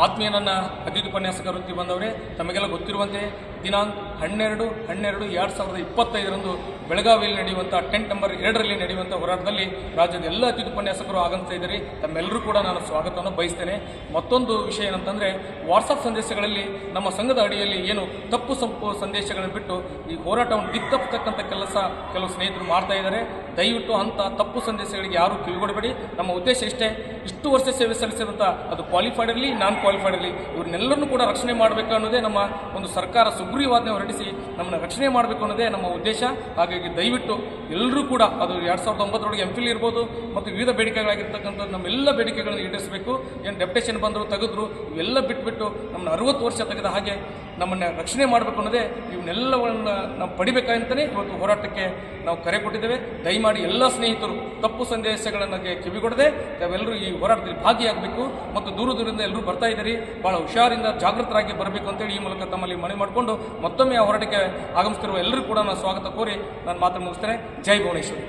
ಆತ್ಮೀಯ ನನ್ನ ಅತಿಥಿ ಉಪನ್ಯಾಸಕ ವೃತ್ತಿ ಬಂದವರೇ ತಮಗೆಲ್ಲ ಗೊತ್ತಿರುವಂತೆ ದಿನಾಂಕ ಹನ್ನೆರಡು ಹನ್ನೆರಡು, ಎರಡು ಸಾವಿರದ ಇಪ್ಪತ್ತೈದರಂದು ಬೆಳಗಾವಿಯಲ್ಲಿ ನಡೆಯುವಂಥ ಟೆಂಟ್ ನಂಬರ್ ಎರಡರಲ್ಲಿ ನಡೆಯುವಂಥ ಹೋರಾಟದಲ್ಲಿ ರಾಜ್ಯದ ಎಲ್ಲ ಅತಿಥಿ ಆಗಮಿಸ್ತಾ ಇದ್ದಾರೆ. ತಮ್ಮೆಲ್ಲರೂ ಕೂಡ ನಾನು ಸ್ವಾಗತವನ್ನು ಬಯಸ್ತೇನೆ. ಮತ್ತೊಂದು ವಿಷಯ ಏನಂತಂದರೆ ವಾಟ್ಸಪ್ ಸಂದೇಶಗಳಲ್ಲಿ ನಮ್ಮ ಸಂಘದ ಅಡಿಯಲ್ಲಿ ಏನು ತಪ್ಪು ಸಂಪು ಸಂದೇಶಗಳನ್ನು ಬಿಟ್ಟು ಈ ಹೋರಾಟವನ್ನು ಬಿತ್ತಪ್ಪತಕ್ಕಂಥ ಕೆಲಸ ಕೆಲವು ಸ್ನೇಹಿತರು ಮಾಡ್ತಾ ಇದ್ದಾರೆ. ದಯವಿಟ್ಟು ಅಂಥ ತಪ್ಪು ಸಂದೇಶಗಳಿಗೆ ಯಾರೂ ಕಿವಿಗೊಡಬೇಡಿ. ನಮ್ಮ ಉದ್ದೇಶ ಇಷ್ಟೇ, ಇಷ್ಟು ವರ್ಷ ಸೇವೆ ಸಲ್ಲಿಸಿದಂಥ ಅದು ಕ್ವಾಲಿಫೈಡ್ ಇರಲಿ ನಾನ್ ಕ್ವಾಲಿಫೈಡ್ ಇರಲಿ, ಇವ್ರನ್ನೆಲ್ಲರನ್ನೂ ಕೂಡ ರಕ್ಷಣೆ ಮಾಡಬೇಕು ಅನ್ನೋದೇ ನಮ್ಮ ಒಂದು ಸರ್ಕಾರ ಸುಗ್ರೀವಾಜ್ಞೆ ಹೊರಡಿಸಿ ನಮ್ಮನ್ನು ರಕ್ಷಣೆ ಮಾಡಬೇಕು ಅನ್ನೋದೇ ನಮ್ಮ ಉದ್ದೇಶ. ಹಾಗಾಗಿ ದಯವಿಟ್ಟು ಎಲ್ಲರೂ ಕೂಡ ಅದು ಎರಡು ಸಾವಿರದ ಒಂಬತ್ತರೊಳಗೆ ಎಂ ಫಿಲ್ ಇರ್ಬೋದು ಮತ್ತು ವಿವಿಧ ಬೇಡಿಕೆಗಳಾಗಿರ್ತಕ್ಕಂಥ ನಮ್ಮೆಲ್ಲ ಬೇಡಿಕೆಗಳನ್ನು ಈಡೇರಿಸಬೇಕು. ಏನು ಡೆಪ್ಟೇಷನ್ ಬಂದರು, ತೆಗೆದ್ರು, ಇವೆಲ್ಲ ಬಿಟ್ಬಿಟ್ಟು ನಮ್ಮನ್ನ ಅರವತ್ತು ವರ್ಷ ತೆಗೆದ ಹಾಗೆ ನಮ್ಮನ್ನು ರಕ್ಷಣೆ ಮಾಡಬೇಕು ಅನ್ನೋದೇ ಇವನ್ನೆಲ್ಲವನ್ನು ನಾವು ಪಡಿಬೇಕಂತಲೇ ಇವತ್ತು ಹೋರಾಟಕ್ಕೆ ನಾವು ಕರೆ ಕೊಟ್ಟಿದ್ದೇವೆ. ದಯಮಾಡಿ ಎಲ್ಲ ಸ್ನೇಹಿತರು ತಪ್ಪು ಸಂದೇಶಗಳನ್ನು ಕಿವಿಗೊಡದೆ ತಾವೆಲ್ಲರೂ ಈ ಹೋರಾಟದಲ್ಲಿ ಭಾಗಿಯಾಗಬೇಕು ಮತ್ತು ದೂರ ದೂರದಿಂದ ಎಲ್ಲರೂ ಬರ್ತಾ ಇದ್ದೀರಿ. ಭಾಳ ಹುಷಾರಿಂದ ಜಾಗೃತರಾಗಿ ಬರಬೇಕು ಅಂತೇಳಿ ಈ ಮೂಲಕ ತಮ್ಮಲ್ಲಿ ಮನವಿ ಮಾಡಿಕೊಂಡು ಮತ್ತೊಮ್ಮೆ ಆ ಹೋರಾಟಕ್ಕೆ ಆಗಮಿಸ್ತಿರುವ ಎಲ್ಲರೂ ಕೂಡ ನಾನು ಸ್ವಾಗತ ಕೋರಿ ನಾನು ಮಾತು ಮುಗಿಸ್ತೇನೆ. ಜೈ ಭುವನೇಶ್ವರಿ.